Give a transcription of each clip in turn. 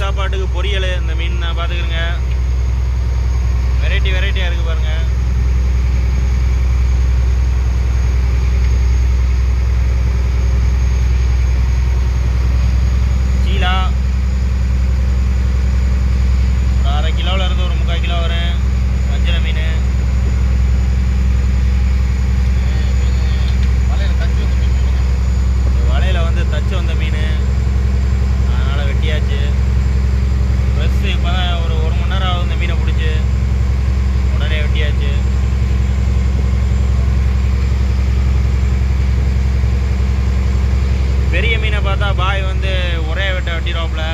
சாப்பாட்டுக்கு பொரியல் இந்த மீன் நான் பார்த்துக்கிறேங்க. வெரைட்டி வெரைட்டியாக இருக்குது பாருங்கள் சீலா. கட்டிடுவாப்புல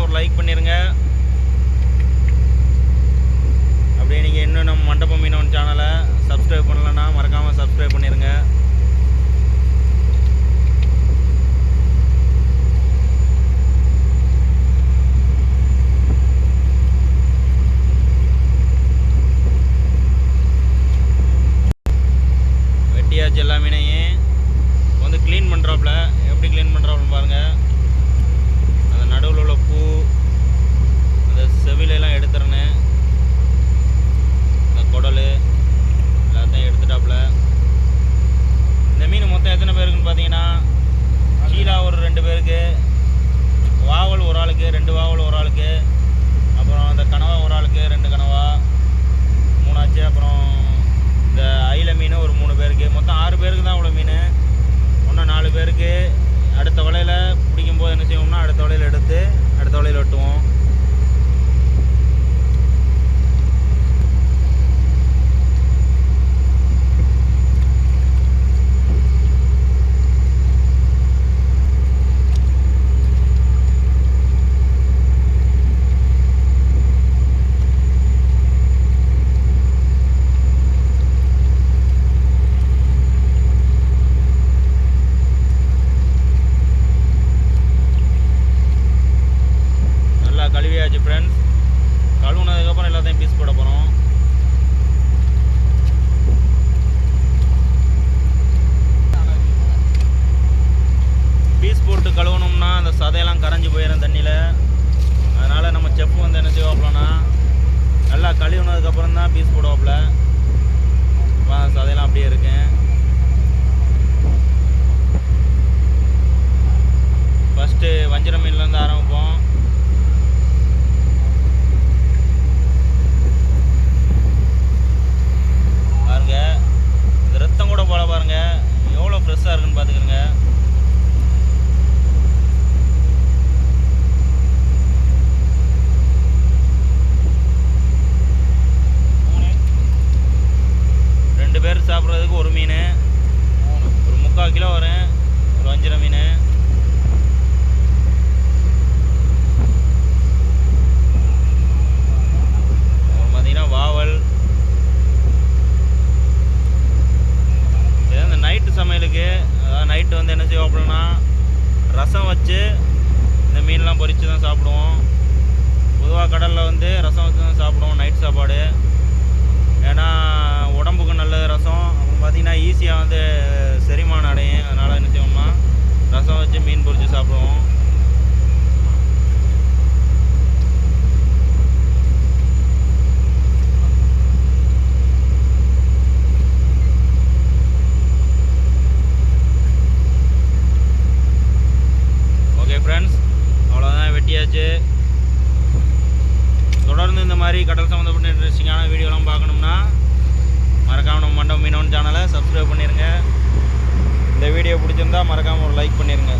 ஒரு லைக் பண்ணிடுங்க அப்படியே நீங்கள் இன்னும் நம்ம மண்டபம் மீனவன் சேனலை சப்ஸ்கிரைப் பண்ணலன்னா மறக்காமல் சப்ஸ்கிரைப் பண்ணிடுங்க அந்த சதையெல்லாம் கரைஞ்சி போயிடும் தண்ணியில். அதனால் நம்ம செப்பு வந்து என்ன செய்வாப்லனா நல்லா கழுவுனதுக்கப்புறம் தான் பீஸ் போடுவாப்புல. அப்ப சதையெல்லாம் அப்படியே இருக்கு. ஃபஸ்ட்டு வஞ்சிர மீன்லேருந்து ஆரம்பிப்போம். பாருங்க இந்த ரத்தம் கூட போல பாருங்க. எவ்வளோ ஃப்ரெஷ்ஷாக இருக்குன்னு பார்த்துக்கிறேங்க ரெண்டு பேர் சாப்பிட்றதுக்கு ஒரு மீன் ஒரு முக்கால் கிலோ வரும் ஒரு வஞ்சிர மீன் அப்புறம் பார்த்தீங்கன்னா வாவல் இது இந்த நைட்டு சமையலுக்கு அதாவது நைட்டு வந்து என்ன செய்வோம் அப்படின்னா ரசம் வச்சு இந்த பொரித்து தான் சாப்பிடுவோம். பொதுவாக கடலில் வந்து ரசம் வச்சு தான் சாப்பிடுவோம் நைட் சாப்பாடு. ஏன்னா உடம்புக்கு நல்லது ரசம். அப்புறம் பார்த்திங்கன்னா ஈஸியாக வந்து செரிமானம் அடையும். அதனால் என்ன செய்வோம்னா ரசம் வச்சு மீன் பொரித்து சாப்பிடுவோம். மாதிரி கடல் சம்மந்தப்பட்ட இன்ட்ரெஸ்டிங்கான வீடியோலாம் பார்க்கணும்னா மறக்காமல் நம்ம மண்டபம் மீனவன் சேனலை சப்ஸ்கிரைப் பண்ணிடுங்க இந்த வீடியோ பிடிச்சிருந்தா மறக்காமல் ஒரு லைக் பண்ணிடுங்க